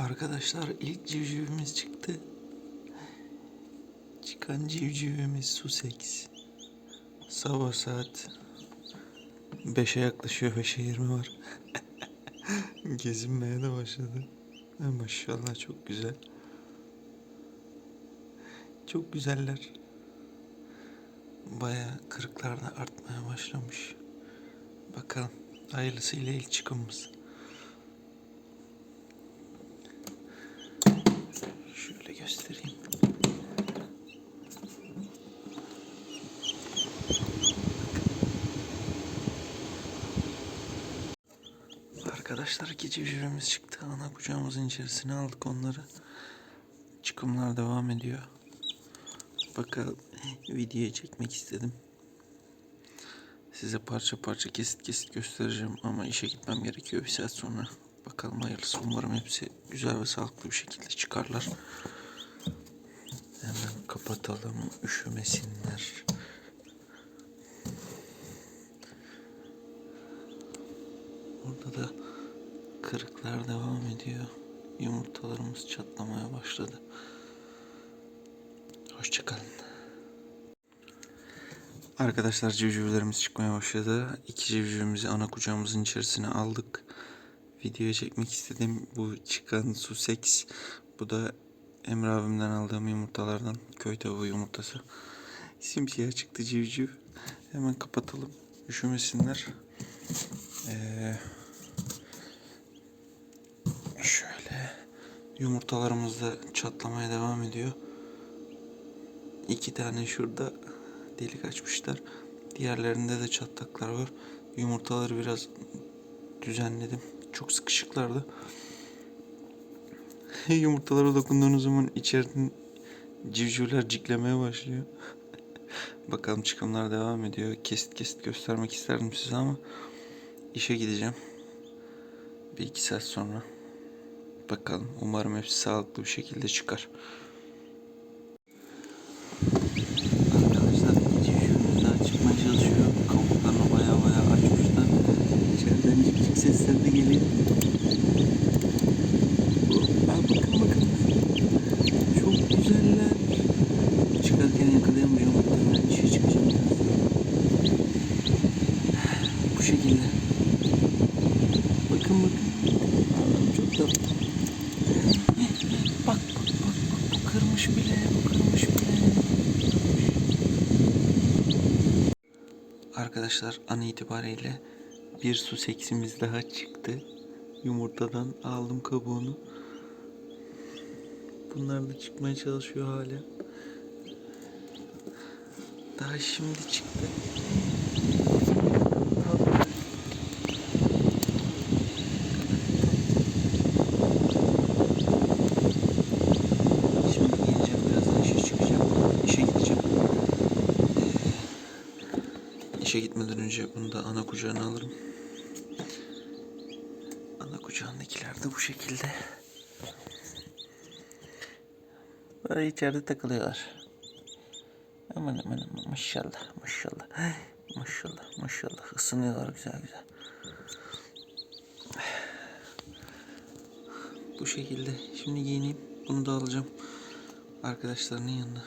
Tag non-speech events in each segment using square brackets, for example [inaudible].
Arkadaşlar ilk civcivimiz çıktı. Çıkan civcivimiz Sussex. Sabah saat 5'e yaklaşıyor. 5'e 20 var. [laughs] Gezinmeye de başladı. Maşallah çok güzel. Çok güzeller. Baya kırıklar da artmaya başlamış. Bakalım hayırlısıyla ilk çıkımımız. Şöyle göstereyim. Arkadaşlar iki civcivimiz çıktı. Ana kucağımızın içerisine aldık onları. Çıkımlar devam ediyor. Bakalım [laughs] videoya çekmek istedim. Size parça parça kesit kesit göstereceğim ama işe gitmem gerekiyor bir saat sonra. Bakalım hayırlısı. Umarım hepsi güzel ve sağlıklı bir şekilde çıkarlar. Hemen kapatalım. Üşümesinler. Burada da kırıklar devam ediyor. Yumurtalarımız çatlamaya başladı. Hoşçakalın. Arkadaşlar civcivlerimiz çıkmaya başladı. İki civcivimizi ana kucağımızın içerisine aldık. Videoya çekmek istedim. Bu çıkan Sussex. Bu da Emre abimden aldığım yumurtalardan. Köy tavuğu yumurtası. Simsiyah çıktı civciv. Hemen kapatalım. Üşümesinler. Ee, şöyle yumurtalarımız da çatlamaya devam ediyor. İki tane şurada delik açmışlar. Diğerlerinde de çatlaklar var. Yumurtaları biraz düzenledim. Çok sıkışıklardı. [laughs] Yumurtalara dokunduğunuz zaman içeriden civcivler ciklemeye başlıyor. [laughs] Bakalım çıkımlar devam ediyor. Kesit kesit göstermek isterdim size ama işe gideceğim. Bir iki saat sonra. Bakalım. Umarım hepsi sağlıklı bir şekilde çıkar. Arkadaşlar civcivimiz daha çıkmaya çalışıyor. Kabuklarını baya baya açmışlar. İçeriden cik cik sesler de geliyor. Aa, bakın bakın. Çok güzeller. Çıkarken yakalayamayacağım. Muhtemelen işe çıkacağım. Bu şekilde. Bakın bakın. Çok tatlı. Bu kırmış bile bu kırmış bile. Arkadaşlar an itibariyle bir su seksimiz daha çıktı. Yumurtadan aldım kabuğunu. Bunlar da çıkmaya çalışıyor hala. Daha şimdi çıktı. Şimdi geleceğim birazdan işe çıkacağım. İşe gideceğim. Ee, işe gitmeden önce bunu da ana kucağına alırım. Ana kucağındakiler de bu şekilde. Böyle içeride takılıyorlar. Aman aman aman maşallah maşallah. Maşallah maşallah ısınıyorlar güzel güzel. Bu şekilde. Şimdi giyineyim. Bunu da alacağım. Arkadaşlarının yanına.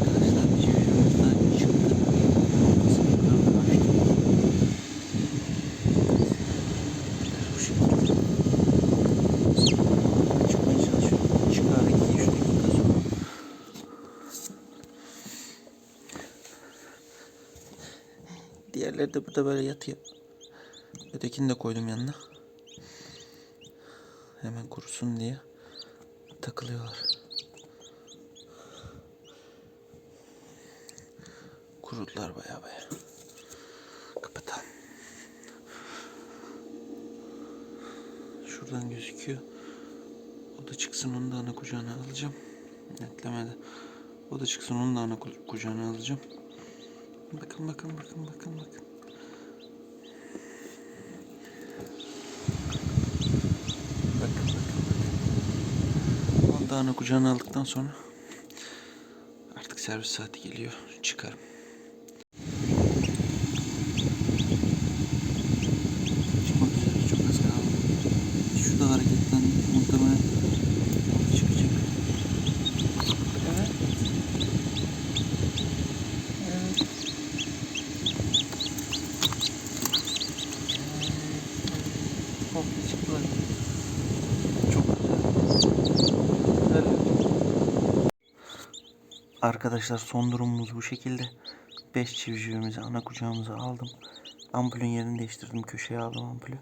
Arkadaşlar civcivimiz daha çıktı. Yumurtasını kırmaya başladı. Bu şekilde. Çıkmaya çalışıyor. Çıkar 2-3 dakika sonra. Diğerleri de burada böyle yatıyor. Ötekini de koydum yanına. Hemen kurusun diye takılıyorlar. Kurudular baya baya. Kapatalım. Şuradan gözüküyor. O da çıksın onu da ana kucağına alacağım. Netlemedi. O da çıksın onu da ana ku- kucağına alacağım. Bakın bakın bakın bakın. Bakın ana kucağına aldıktan sonra artık servis saati geliyor. Çıkarım. Çıkmak üzere çok az kaldı. komple çıktılar. Çok güzel. Güzel. Arkadaşlar son durumumuz bu şekilde. 5 civcivimizi ana kucağımıza aldım. Ampulün yerini değiştirdim. Köşeye aldım ampulü.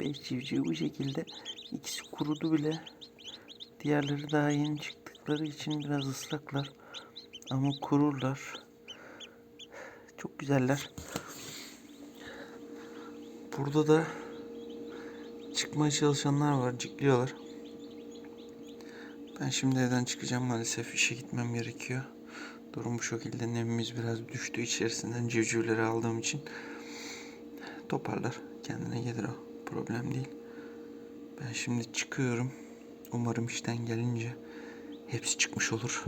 5 civciv bu şekilde. İkisi kurudu bile. Diğerleri daha yeni çıktıkları için biraz ıslaklar. Ama kururlar. Çok güzeller. Burada da çıkmaya çalışanlar var. Cikliyorlar. Ben şimdi evden çıkacağım maalesef. işe gitmem gerekiyor. Durum bu şekilde. Nemimiz biraz düştü içerisinden civcivleri aldığım için. Toparlar. Kendine gelir o. Problem değil. Ben şimdi çıkıyorum. Umarım işten gelince hepsi çıkmış olur.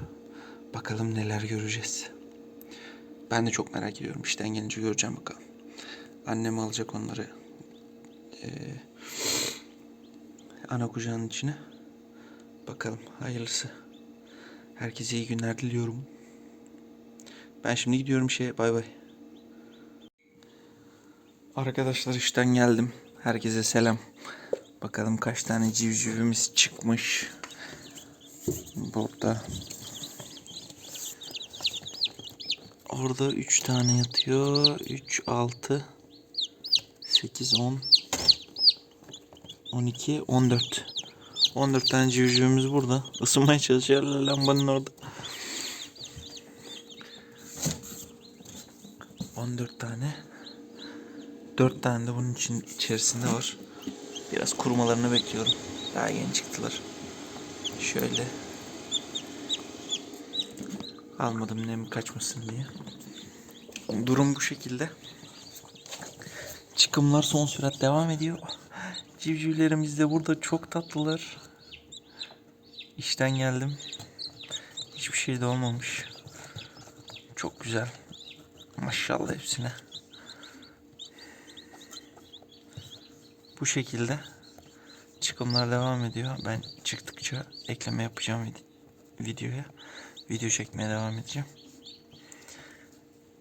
Bakalım neler göreceğiz. Ben de çok merak ediyorum. İşten gelince göreceğim bakalım. Annem alacak onları eee, ana kucağının içine. Bakalım hayırlısı. Herkese iyi günler diliyorum. Ben şimdi gidiyorum şeye bay bay. Arkadaşlar işten geldim. Herkese selam. Bakalım kaç tane civcivimiz çıkmış. Burada. Orada 3 tane yatıyor. 3, 6, 8, 10, 12, 14. 14 tane civcivimiz burada. Isınmaya çalışıyorlar lambanın orada. 14 tane. 4 tane de bunun için içerisinde var. Biraz kurumalarını bekliyorum. Daha yeni çıktılar. Şöyle. Almadım nem kaçmasın diye. Durum bu şekilde. Çıkımlar son sürat devam ediyor. Civcivlerimiz de burada çok tatlılar. İşten geldim. Hiçbir şey de olmamış. Çok güzel. Maşallah hepsine. Bu şekilde çıkımlar devam ediyor. Ben çıktıkça ekleme yapacağım vid- videoya. Video çekmeye devam edeceğim.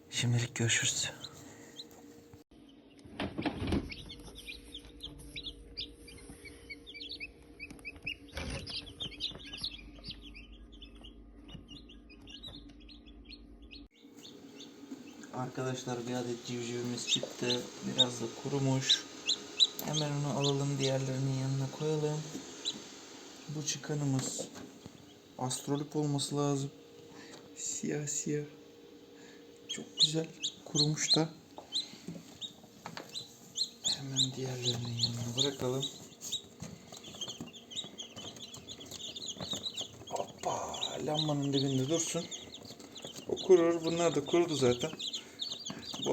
Şimdilik görüşürüz. Arkadaşlar bir adet civcivimiz çıktı. Biraz da kurumuş. Hemen onu alalım diğerlerinin yanına koyalım. Bu çıkanımız astrolip olması lazım. Siyah siyah. Çok güzel. Kurumuş da. Hemen diğerlerinin yanına bırakalım. Hoppa. Lambanın dibinde dursun. O kurur. Bunlar da kurudu zaten.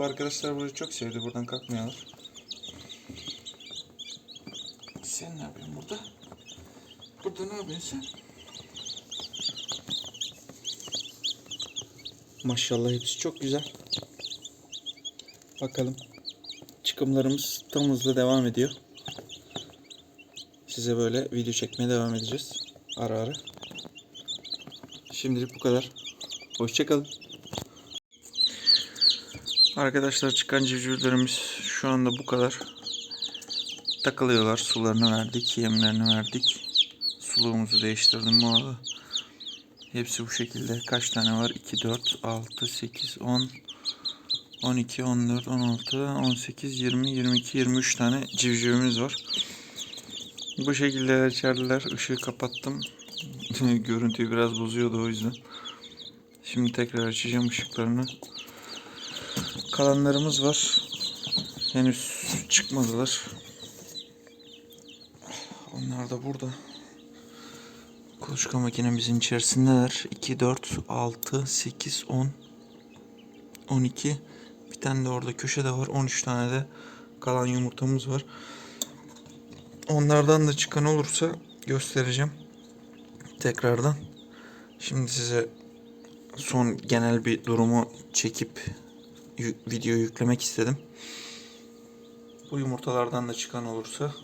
Arkadaşlar burayı çok sevdi. Buradan kalkmıyorlar. Sen ne yapıyorsun burada? Burada ne yapıyorsun sen? Maşallah hepsi çok güzel. Bakalım. Çıkımlarımız tam hızla devam ediyor. Size böyle video çekmeye devam edeceğiz. Ara ara. Şimdilik bu kadar. Hoşçakalın. Arkadaşlar çıkan civcivlerimiz şu anda bu kadar. Takılıyorlar. Sularını verdik. Yemlerini verdik. Suluğumuzu değiştirdim bu arada. Hepsi bu şekilde. Kaç tane var? 2, 4, 6, 8, 10, 12, 14, 16, 18, 20, 22, 23 tane civcivimiz var. Bu şekilde içerideler. Işığı kapattım. [laughs] Görüntüyü biraz bozuyordu o yüzden. Şimdi tekrar açacağım ışıklarını. Kalanlarımız var. Henüz çıkmadılar. Onlar da burada. Kuluçka makinemizin içerisindeler. 2, 4, 6, 8, 10, 12. Bir tane de orada köşede var. 13 tane de kalan yumurtamız var. Onlardan da çıkan olursa göstereceğim. Tekrardan. Şimdi size son genel bir durumu çekip video yüklemek istedim. Bu yumurtalardan da çıkan olursa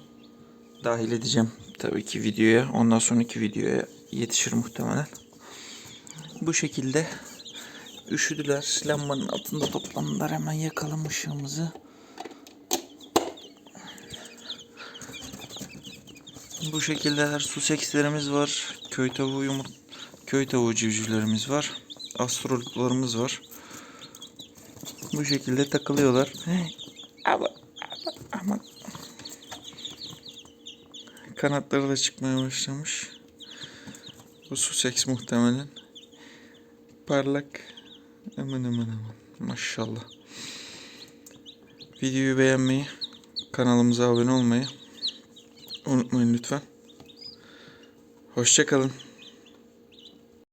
dahil edeceğim tabii ki videoya. Ondan sonraki videoya yetişir muhtemelen. Bu şekilde üşüdüler. Lambanın altında toplandılar. Hemen yakalım ışığımızı. Bu şekilde su sekslerimiz var. Köy tavuğu yumurt köy tavuğu civcivlerimiz var. Astrologlarımız var. Bu şekilde takılıyorlar. Ama, ama, ama. Kanatları da çıkmaya başlamış. Bu Sussex muhtemelen. Parlak. Aman aman aman. Maşallah. Videoyu beğenmeyi, kanalımıza abone olmayı unutmayın lütfen. Hoşçakalın.